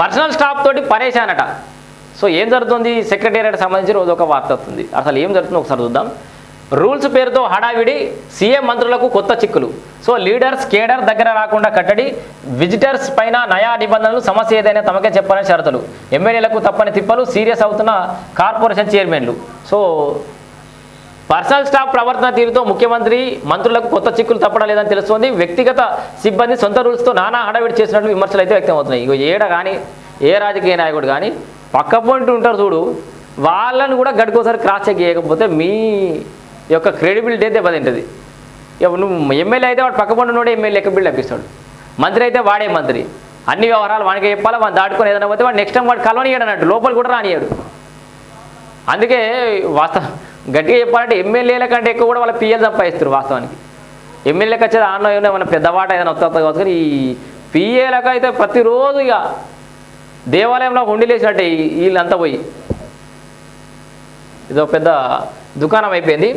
Personal staff తోటి పరేశానట. So ఏం జరుగుతుంది? సెక్రటేరియట్ సంబంధించి రోజు ఒక వార్త వస్తుంది. అసలు ఏం జరుగుతుందో ఒకసారి చూద్దాం. రూల్స్ పేరుతో హడావిడి సీఎం మంత్రులకు కొత్త చిక్కులు. సో లీడర్స్ కేడర్ దగ్గర రాకుండా కట్టడి విజిటర్స్ పైన నయా నిబంధనలు సమస్య ఏదైనా తమకే చెప్పాలని షరతులు. ఎమ్మెల్యేలకు తప్పని తిప్పలు సీరియస్ అవుతున్న కార్పొరేషన్ చైర్మన్లు. సో పర్సనల్ స్టాఫ్ ప్రవర్తన తీరుతో ముఖ్యమంత్రి మంత్రులకు కొత్త చిక్కులు తప్పడం లేదని తెలుస్తోంది. వ్యక్తిగత సిబ్బంది సొంత రూల్స్తో నానా హడావిడి చేసినట్లు విమర్శలు అయితే వ్యక్తమవుతున్నాయి ఇక ఏడ కానీ ఏ రాజకీయ నాయకుడు కానీ పక్క పాయింట్ ఉంటారు చూడు వాళ్ళని కూడా గడికోసారి క్రాస్ చెక్ చేయకపోతే మీ యొక్క క్రెడిబిలిటీ అయితే దెబ్బతింటుంది. ఇక నువ్వు ఎమ్మెల్యే అయితే వాడు పక్క పండు ఎమ్మెల్యే లెక్క బిల్డ్ అప్పిస్తాడు మంత్రి అయితే వాడే మంత్రి. అన్ని వ్యవహారాలు వాడికి చెప్పాలి వాడిని దాటుకొని ఏదైనా పోతే వాడు నెక్స్ట్ టైం వాడు కలవనియడు అన్నట్టు. లోపల కూడా రానియాడు అందుకే వాస్తవ గట్టిగా చెప్పాలంటే ఎమ్మెల్యేల కంటే ఎక్కువ కూడా వాళ్ళ పిఎల్ సంపాదిస్తారు వాస్తవానికి. ఎమ్మెల్యేలకు వచ్చేది ఆన్లో ఏమైనా మన పెద్దవాట ఏదైనా వస్తుంది కావచ్చు కానీ ఈ పిఏలకు అయితే ప్రతిరోజు ఇక దేవాలయంలో ఉండిలేసినట్టే వీళ్ళంతా పోయి. ఇదో పెద్ద దుకాణం అయిపోయింది.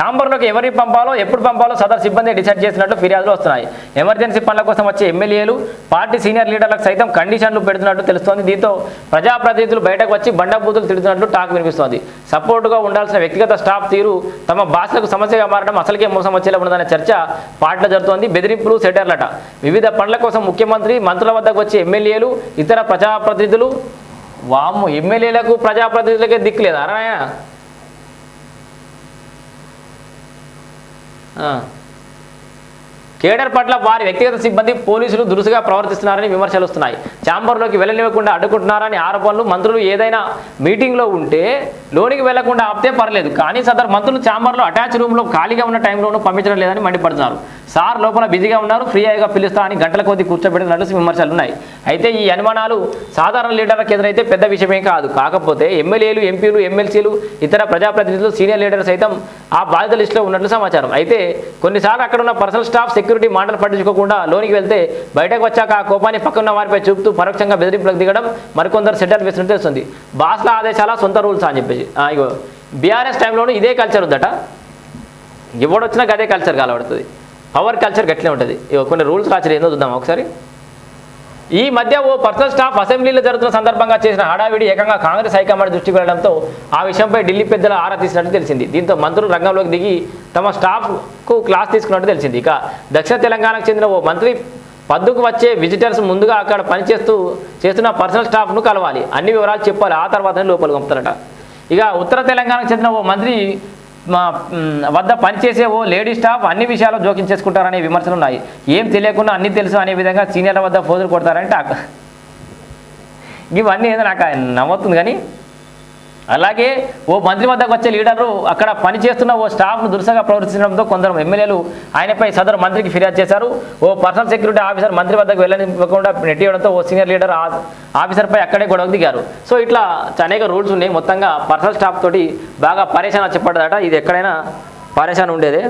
ఛాంబర్లోకి ఎవరిని పంపాలో ఎప్పుడు పంపాలో సదరు సిబ్బంది డిసైడ్ చేసినట్లు ఫిర్యాదులు వస్తున్నాయి. ఎమర్జెన్సీ పనుల కోసం వచ్చే ఎమ్మెల్యేలు పార్టీ సీనియర్ లీడర్లకు సైతం కండిషన్లు పెడుతున్నట్టు తెలుస్తోంది. దీంతో ప్రజాప్రతినిధులు బయటకు వచ్చి బండబూతులు తిడుతున్నట్లు టాక్ వినిపిస్తోంది. సపోర్టుగా ఉండాల్సిన వ్యక్తిగత స్టాఫ్ తీరు తమ భాషలకు సమస్యగా మారడం అసలుకే మోసం వచ్చేలా ఉన్నదనే చర్చ పార్టీలో జరుగుతోంది. బెదిరింపులు సెటర్లట. వివిధ పనుల కోసం ముఖ్యమంత్రి మంత్రుల వద్దకు వచ్చే ఎమ్మెల్యేలు ఇతర ప్రజాప్రతినిధులు వాము ఎమ్మెల్యేలకు ప్రజాప్రతినిధులకే దిక్కులేదు అరాయణ కేడర్ పట్ల వారి వ్యక్తిగత సిబ్బంది పోలీసులు దురుసుగా ప్రవర్తిస్తున్నారని విమర్శలు వస్తున్నాయి. ఛాంబర్లోకి వెళ్ళనివ్వకుండా అడ్డుకుంటున్నారని ఆరోపణలు మంత్రులు ఏదైనా మీటింగ్లో ఉంటే లోనికి వెళ్ళకుండా ఆపితే పర్లేదు. కానీ సదరు మంత్రులు ఛాంబర్లో అటాచ్ రూమ్లో ఖాళీగా ఉన్న టైంలోనూ పంపించడం లేదని మండిపడుతున్నారు. సార్ లోపల బిజీగా ఉన్నారు ఫ్రీ అయ్యగా పిలుస్తా అని గంటల కొద్ది కూర్చోబెట్టినట్లు విమర్శలు ఉన్నాయి. అయితే ఈ అనుమానాలు సాధారణ లీడర్లకు ఎదురైతే పెద్ద విషయమే కాదు. కాకపోతే ఎమ్మెల్యేలు ఎంపీలు ఎమ్మెల్సీలు ఇతర ప్రజాప్రతినిధులు సీనియర్ లీడర్ సైతం ఆ బాధిత లిస్టులో ఉన్నట్లు సమాచారం. అయితే కొన్నిసార్లు అక్కడ ఉన్న పర్సనల్ స్టాఫ్ సెక్యూరిటీ మాటలు పట్టించుకోకుండా లోనికి వెళ్తే బయటకు వచ్చాక ఆ కోపాన్ని పక్కన వారిపై చూపుతూ పరోక్షంగా బెదిరింపులకు దిగడం మరికొందరు సెటిల్ వేసినట్టు తెలుస్తుంది. బాస్ల ఆదేశాల సొంత రూల్స్ అని చెప్పేసి. ఇగో బీఆర్ఎస్ టైంలోనూ ఇదే కల్చర్ ఉందట. ఎవడొచ్చినా అదే కల్చర్ కలబడుతుంది పవర్ కల్చర్ గట్లే ఉంటుంది. కొన్ని రూల్స్ రాచరు ఏందో చూద్దాం ఒకసారి. ఈ మధ్య ఓ పర్సనల్ స్టాఫ్ అసెంబ్లీలో జరుగుతున్న సందర్భంగా చేసిన హడావిడి ఏకంగా కాంగ్రెస్ హైకమాండ్ దృష్టికి వెళ్ళడంతో ఆ విషయంపై ఢిల్లీ పెద్దల ఆరా తీసినట్టు తెలిసింది. దీంతో మంత్రులు రంగంలోకి దిగి తమ స్టాఫ్కు క్లాస్ తీసుకున్నట్టు తెలిసింది. ఇక దక్షిణ తెలంగాణకు చెందిన ఓ మంత్రి పద్దుకు వచ్చే విజిటర్స్ ముందుగా అక్కడ పనిచేస్తూ చేస్తున్న పర్సనల్ స్టాఫ్ను కలవాలి. అన్ని వివరాలు చెప్పాలి. ఆ తర్వాతనే లోపలికి పంపుతారట. ఇక ఉత్తర తెలంగాణకు చెందిన ఓ మంత్రి మా వద్ద పనిచేసే ఓ లేడీ స్టాఫ్ అన్ని విషయాలు జోక్యం చేసుకుంటారనే విమర్శలు ఉన్నాయి. ఏం తెలియకుండా అన్ని తెలుసు అనే విధంగా సీనియర్ల వద్ద ఫోజులు కొడతారంటే ఇవన్నీ ఏదో నాకు నవ్వుతుంది కానీ అలాగే ఓ మంత్రి వద్దకు వచ్చే లీడరు అక్కడ పనిచేస్తున్న ఓ స్టాఫ్ను దురుసగా ప్రవర్తించడంతో కొందరు ఎమ్మెల్యేలు ఆయనపై సదరు మంత్రికి ఫిర్యాదు చేశారు. ఓ పర్సనల్ సెక్యూరిటీ ఆఫీసర్ మంత్రి వద్దకు వెళ్ళనివ్వకుండా నెట్టియడంతో ఓ సీనియర్ లీడర్ ఆ ఆఫీసర్పై అక్కడే గొడవ దిగారు. సో ఇట్లా అనేక రూల్స్ ఉన్నాయి. మొత్తంగా పర్సనల్ స్టాఫ్ తోటి బాగా పరేషాన్ చెప్పడదట ఇది ఎక్కడైనా పరేషాన్ ఉండేదే?